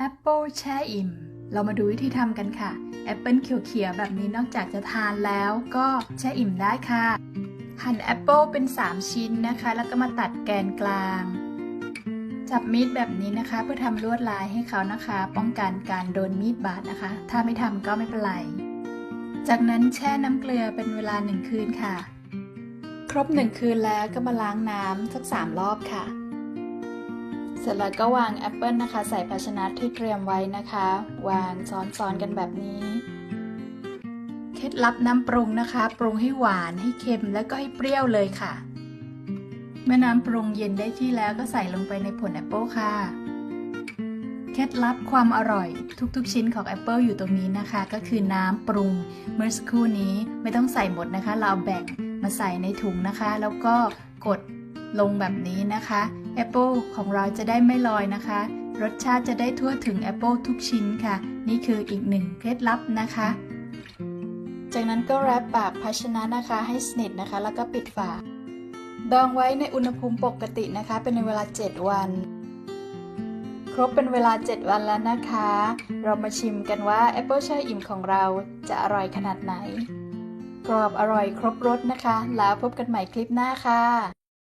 แอปเปิลแช่อิ่ม เรามาดูวิธีทำกันค่ะ แอปเปิลเขียวๆแบบนี้นอกจากจะทานแล้วก็แช่อิ่มได้ค่ะ หั่นแอปเปิลเป็น 3 ชิ้นนะคะ แล้วก็มาตัดแกนกลาง จับมีดแบบนี้นะคะ เพื่อทำลวดลายให้เขานะคะ ป้องกันการโดนมีดบาดนะคะ ถ้าไม่ทำก็ไม่เป็นไร จากนั้นแช่น้ำเกลือเป็นเวลาหนึ่งคืนค่ะ ครบหนึ่งคืนแล้วก็มาล้างน้ำสักสามรอบค่ะ สร็จแล้วก็วางแอปเปิลนะคะ ใส่ภาชนะที่เตรียมไว้นะคะ วางซ้อนๆกันแบบนี้ เคล็ดลับน้ำปรุงนะคะ ปรุงให้หวานให้เค็มแล้วก็ให้เปรี้ยวเลยค่ะ เมื่อน้ำปรุงเย็นได้ที่แล้วก็ใส่ลงไปในผลแอปเปิลค่ะ เคล็ดลับความอร่อย ทุกๆ ชิ้นของแอปเปิลอยู่ตรงนี้นะคะ ก็คือน้ำปรุง เมื่อสักครู่นี้ไม่ต้องใส่หมดนะคะ เราเอาแบ่งมาใส่ในถุงนะคะ แล้วก็กดลงแบบนี้นะคะ แอปเปิลของเราจะได้ไม่ลอยนะคะ รสชาติจะได้ทั่วถึงแอปเปิลทุกชิ้นค่ะ นี่คืออีกหนึ่งเคล็ดลับนะคะ จากนั้นก็แรปปากภาชนะนะคะให้สนิทนะคะ แล้วก็ปิดฝา ดองไว้ในอุณหภูมิปกตินะคะ เป็นเวลา 7 วัน ครบเป็นเวลา 7 วันแล้วนะคะ เรามาชิมกันว่าแอปเปิลแช่อิ่มของเราจะอร่อยขนาดไหน กรอบอร่อยครบรสนะคะ แล้วพบกันใหม่คลิปหน้าค่ะ